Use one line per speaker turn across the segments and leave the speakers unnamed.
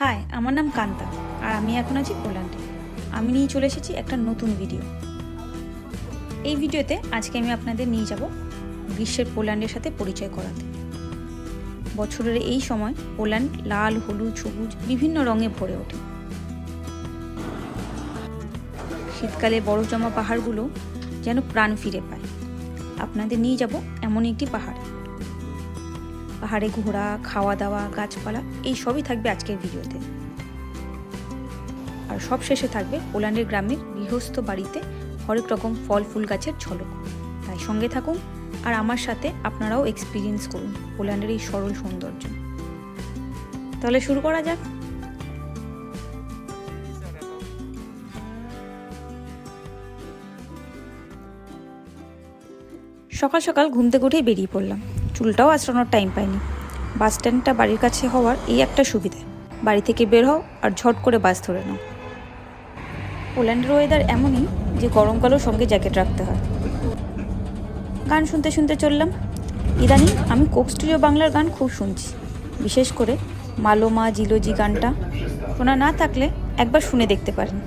High, আমার নাম কান্তা, আর আমি এখন আছি পোল্যান্ডে। আমি নিয়ে চলে এসেছি একটা নতুন ভিডিও। এই ভিডিওতে আজকে আমি আপনাদের নিয়ে যাব গ্রীষ্মের পোল্যান্ডের সাথে পরিচয় করাতে। বছরের এই সময় পোল্যান্ড লাল, হলুদ, সবুজ, বিভিন্ন রঙে ভরে ওঠে। শীতকালে বরফ জমা পাহাড়গুলো যেন প্রাণ ফিরে পায়। আপনাদের নিয়ে যাব এমন একটি পাহাড়। পাহাড়ে ঘোরা খাওয়া দাওয়া গাছপালা, এই সবই থাকবে আজকের ভিডিওতে। আর সব শেষে থাকবে পোল্যান্ডের গ্রামের গৃহস্থ বাড়িতে হরেক রকম ফল, ফুল গাছের ঝলক। তাই সঙ্গে থাকুন আর আমার সাথে আপনারাও এক্সপিরিয়েন্স করুন পোল্যান্ডের এই সরল সৌন্দর্য। তাহলে শুরু করা যাক। সকাল সকাল ঘুম থেকে উঠেই বেরিয়ে পড়লাম। চুলটাও আঁচড়ানোর টাইম পাইনি। বাস স্ট্যান্ডটা বাড়ির কাছে হওয়ার এই একটা সুবিধা। বাড়ি থেকে বের হও আর ঝট করে বাস ধরে নাও। পোল্যান্ডের ওয়েদার এমনই যে গরমকালেও সঙ্গে জ্যাকেট রাখতে হয়। গান শুনতে শুনতে চললাম। ইদানিং আমি কোক স্টুডিও বাংলার গান খুব শুনছি। বিশেষ করে মালোমা, জিলোজি গানটা। শোনা না থাকলে একবার শুনে দেখতে পারেন।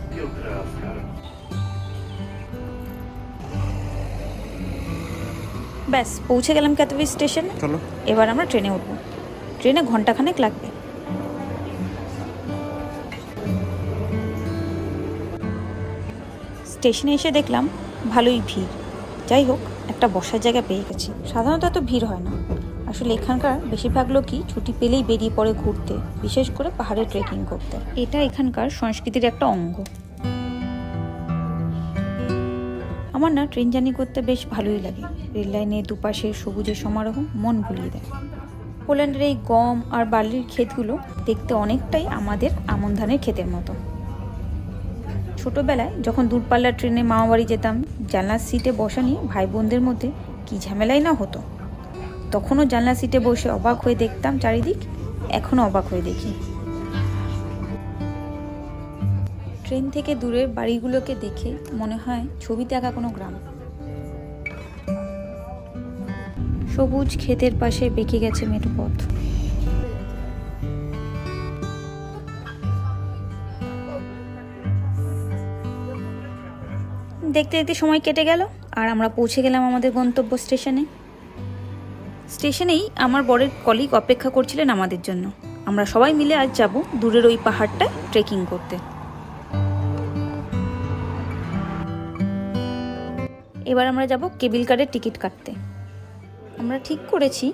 ব্যাস পৌঁছে গেলাম ক্যাথবি স্টেশনে।
চলো।
এবার আমরা ট্রেনে উঠবো। ট্রেনে ঘন্টাখানেক লাগবে। স্টেশনে এসে দেখলাম ভালোই ভিড়। যাই হোক একটা বসার জায়গা পেয়ে গেছি। সাধারণত এত ভিড় হয় না। আসলে এখানকার বেশিরভাগ লোকই ছুটি পেলেই বেরিয়ে পড়ে ঘুরতে বিশেষ করে পাহাড়ে ট্রেকিং করতে। এটা এখানকার সংস্কৃতির একটা অঙ্গ। আমার না ট্রেন জার্নি করতে বেশ ভালোই লাগে। রেল লাইনে দুপাশে সবুজের সমারোহ, মন ভুলিয়ে দেয়। পোল্যান্ডের এই গম আর বার্লির ক্ষেতগুলো দেখতে অনেকটাই আমাদের আমন ধানের ক্ষেতের মতো। ছোটবেলায় যখন দূরপাল্লার ট্রেনে মামাবাড়ি যেতাম, জানলার সিটে বসা নিয়ে ভাই বোনদের মধ্যে কী ঝামেলাই না হতো? তখনও জানলা সিটে বসে অবাক হয়ে দেখতাম চারিদিক, এখনও অবাক হয়ে দেখি। ট্রেন থেকে দূরের বাড়িগুলোকে দেখে মনে হয় ছবিতে আঁকা কোনো গ্রাম। সবুজ ক্ষেতের পাশে বেঁকে গেছে মেঠো পথ। দেখতে দেখতে সময় কেটে গেল, আর আমরা পৌঁছে গেলাম আমাদের গন্তব্য স্টেশনে। স্টেশনেই আমার বরের কলিগ অপেক্ষা করছিলেন আমাদের জন্য। আমরা সবাই মিলে আজ যাব দূরের ওই পাহাড়টায় ট্রেকিং করতে। এবার আমরা যাব কেবিল কারের টিকিট কাটতে। আমরা ঠিক করেছি,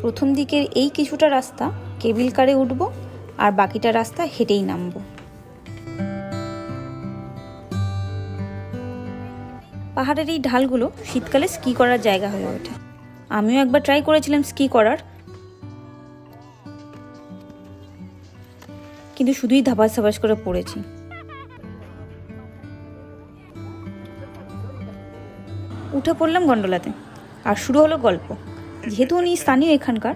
প্রথম দিকের এই কিছুটা রাস্তা কেবিল কারে উঠব আর বাকিটা রাস্তা হেঁটেই নামবো। পাহাড়ের এই ঢালগুলো শীতকালে স্কি করার জায়গা হয়ে ওঠে। আমিও একবার ট্রাই করেছিলাম স্কি করার। কিন্তু শুধুই ধাবাস ধাবাস করে পড়েছি। উঠে পড়লাম গন্ডোলাতে আর শুরু হলো গল্প যেহেতু উনি স্থানীয় এখানকার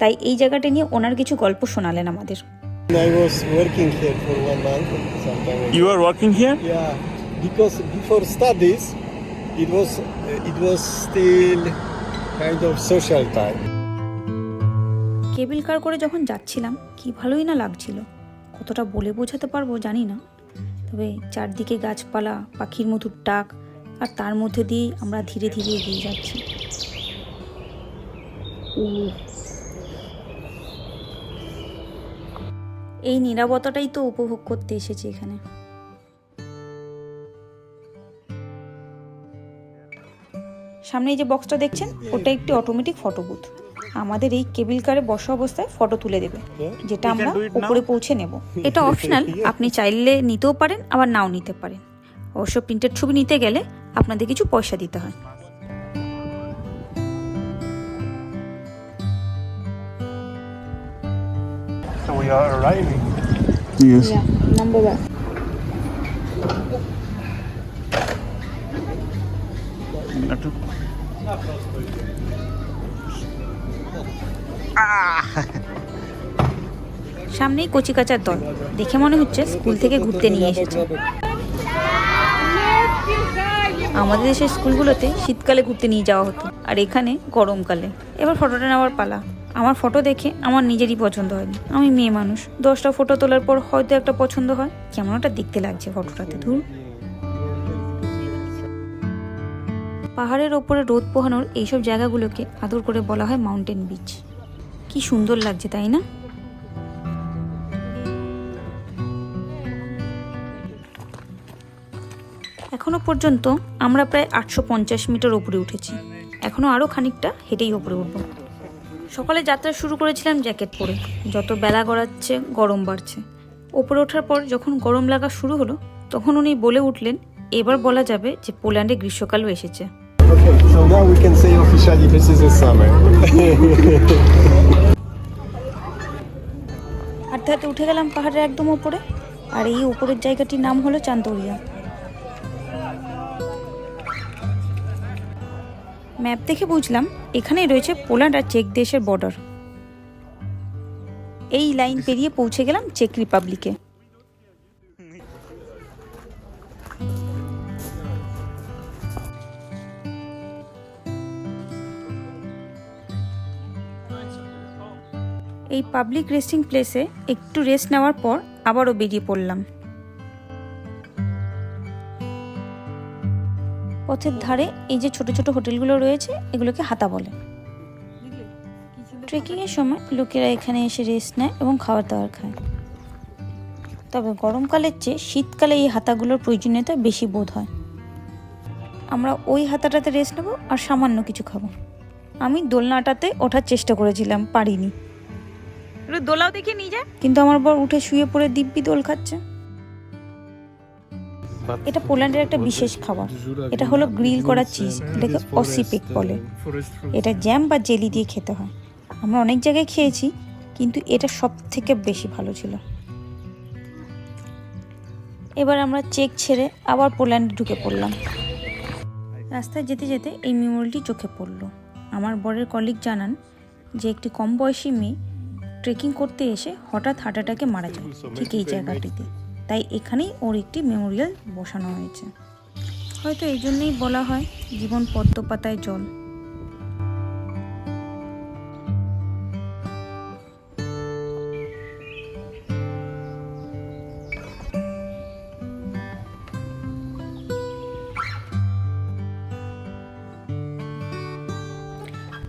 তাই এই জায়গাটা নিয়ে ওনার কিছু গল্প শোনালেন আমাদের
I was working here for one month sometime ago.
You are working here?
Yeah, because before studies, it was it was still kind of social time.
Cable car করে যখন যাচ্ছিলাম কি ভালোই না লাগছিল কতটা বলে বোঝাতে পারব জানি না তবে চারদিকে গাছপালা পাখির মধুর ডাক আর তার মধ্যে দিয়েই আমরা ধীরে ধীরে এগিয়ে যাচ্ছি। এই নিরাপত্তাটাই তো উপভোগ করতে এসেছি এখানে। সামনে এই যে বক্সটা দেখছেন ওটা একটি অটোমেটিক ফটো বুথ আমাদের এই কেবিল কারে বসা অবস্থায় ফটো তুলে দেবে যেটা আমরা? উপরে পৌঁছে নেব। এটা অপশনাল আপনি চাইলে নিতেও পারেন আবার নাও নিতে পারেন। অবশ্য প্রিন্টেড ছবি নিতে গেলে আপনাদের কিছু পয়সা দিতে হয়
So we are arriving.
Yes.
Number one
একটু
সামনেই কচিকাচার দল দেখে মনে হচ্ছে স্কুল থেকে ঘুরতে নিয়ে এসেছে আমাদের দেশের স্কুলগুলোতে শীতকালে ঘুরতে নিয়ে যাওয়া হতো, আর এখানে গরমকালে। এবার ফটোটা নেওয়ার পালা। আমার ফটো দেখে আমার নিজেরই পছন্দ হয়নি। আমি মেয়ে মানুষ। দশটা ফটো তোলার পর হয়তো একটা পছন্দ হয়। কেমন একটা দেখতে লাগছে ফটোটাতে, ধুর। পাহাড়ের ওপরে রোদ পোহানোর এইসব জায়গাগুলোকে আদর করে বলা হয় মাউন্টেন বিচ। কি সুন্দর লাগছে, তাই না? এখনও পর্যন্ত আমরা প্রায় আটশো পঞ্চাশ মিটার উপরে উঠেছি। এখনও আরও খানিকটা হেঁটেই উপরে উঠব। সকালে যাত্রা শুরু করেছিলাম জ্যাকেট পরে। যত বেলা গড়াচ্ছে গরম বাড়ছে। ওপরে ওঠার পর যখন গরম লাগা শুরু হলো তখন উনি বলে উঠলেন এবার বলা যাবে যে পোল্যান্ডে গ্রীষ্মকালও এসেছে. হাঁটতে হাঁটতে উঠে গেলাম পাহাড়ের একদম ওপরে আর এই উপরের জায়গাটির নাম হলো চান্দরিয়া। ম্যাপ দেখে বুঝলাম, এখানেই রয়েছে পোল্যান্ড আর চেক দেশের বর্ডার। এই লাইন পেরিয়ে পৌঁছে গেলাম চেক রিপাবলিকে। এই পাবলিক রেস্টিং প্লেসে একটু রেস্ট নেওয়ার পর আবারও বেরিয়ে পড়লাম। পথের ধারে এই যে ছোট ছোট হোটেলগুলো রয়েছে এগুলোকে হাতা বলে। ট্রেকিংয়ের সময় লোকেরা এখানে এসে রেস্ট নেয় এবং খাবার দাবার খায়। তবে গরমকালের চেয়ে শীতকালে এই হাতাগুলোর প্রয়োজনীয়তা বেশি বোধ হয়। আমরা ওই হাতাটাতে রেস্ট নেব আর সামান্য কিছু খাব। আমি দোলনাটাতে ওঠার চেষ্টা করেছিলাম পারিনি। দোলাও দেখে নিয়ে যায় কিন্তু আমার বর উঠে শুয়ে পড়ে দিব্যি দোল খাচ্ছে। এটা পোল্যান্ডের একটা বিশেষ খাবার। এটা হলো গ্রিল করা চিজ এটাকে অসিপিক বলে। এটা জ্যাম বা জেলি দিয়ে খেতে হয়। আমরা অনেক জায়গায় খেয়েছি কিন্তু এটা সব থেকে বেশি ভালো ছিল। এবার আমরা চেক ছেড়ে আবার পোল্যান্ডে ঢুকে পড়লাম। রাস্তায় যেতে যেতে এই মেমোরিয়ালটি চোখে পড়ল। আমার বরের কলিগ জানান যে একটি কম বয়সী মেয়ে ট্রেকিং করতে এসে হঠাৎ হার্ট অ্যাটাকে মারা যায়। ঠিক এই জায়গাটিতে। তাই এখানেই ওর একটি মেমোরিয়াল বসানো হয়েছে। হয়তো এই জন্যই বলা হয় জীবন পদ্ম পাতায় জল।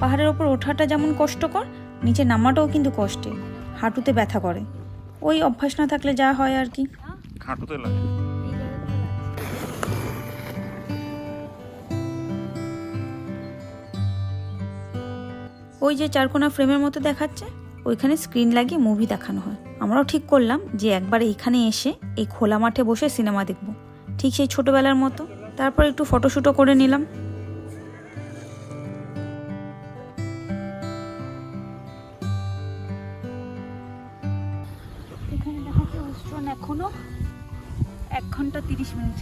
পাহাড়ের ওপর ওঠাটা যেমন কষ্টকর, নিচে নামাটাও কিন্তু কষ্টে হাঁটুতে ব্যথা করে। ওই অভ্যাস না থাকলে যা হয় আর কি।
হাঁটুতে লাগে।
ওই যে চারকোনা ফ্রেমের মতো দেখাচ্ছে ওইখানে স্ক্রিন লাগিয়ে মুভি দেখানো হয়। আমরাও ঠিক করলাম যে একবার এইখানে এসে এই খোলা মাঠে বসে সিনেমা দেখব। ঠিক সেই ছোটবেলার মতো। তারপর একটু ফটোশ্যুটও করে নিলাম। এখানে। এক ঘণ্টা তিরিশ মিনিট।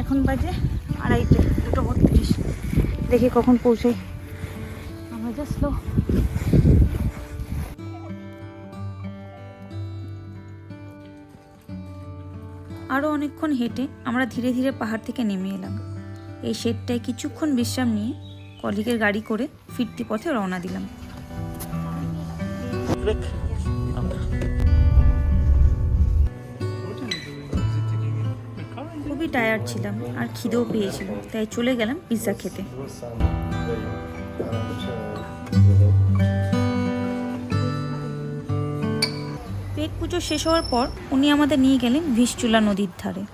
এখন বাজে আড়াইটে, দুটো বত্রিশ। দেখি কখন পৌঁছাই। আমরা যা স্লো আরও অনেকক্ষণ হেঁটে আমরা ধীরে ধীরে পাহাড় থেকে নেমে এলাম। এই শেডটায় কিছুক্ষণ বিশ্রাম নিয়ে কলিগের গাড়ি করে ফিরতি পথে রওনা দিলাম। খুবই টায়ার্ড ছিলাম, আর খিদেও পেয়েছিল, তাই চলে গেলাম পিৎজা খেতে। পেট পুজো শেষ হওয়ার পর উনি আমাদের নিয়ে গেলেন ভিসচুলা নদীর ধারে।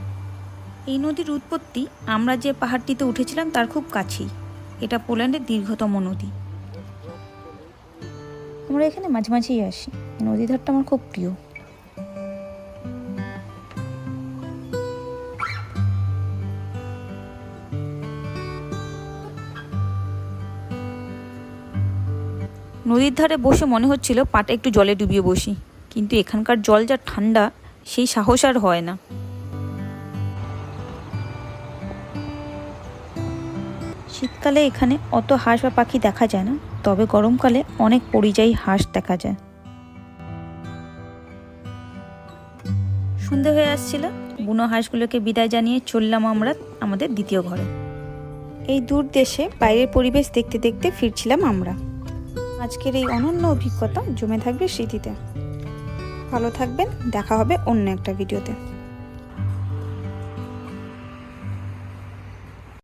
এই নদীর উৎপত্তি, আমরা যে পাহাড়টিতে উঠেছিলাম তার খুব কাছেই। এটা পোল্যান্ডের দীর্ঘতম নদী। আমরা এখানে মাঝে মাঝেই আসি। নদী ধারটা আমার খুব প্রিয়। নদীর ধারে বসে মনে হচ্ছিল পাটা একটু জলে ডুবিয়ে বসি। কিন্তু এখানকার জল যা ঠান্ডা, সেই সাহস আর হয় না। শীতকালে এখানে অত হাঁস বা পাখি দেখা যায় না, তবে গরমকালে অনেক পরিযায়ী হাঁস দেখা যায়। সন্ধে হয়ে আসছিল, বুনো হাঁসগুলোকে বিদায় জানিয়ে চললাম আমরা আমাদের দ্বিতীয় ঘরে। এই দূর দেশে বাইরের পরিবেশ দেখতে দেখতে ফিরছিলাম আমরা। আজকের এই অনন্য অভিজ্ঞতা জমে থাকবে স্মৃতিতে। ভালো থাকবেন দেখা হবে অন্য একটা ভিডিওতে।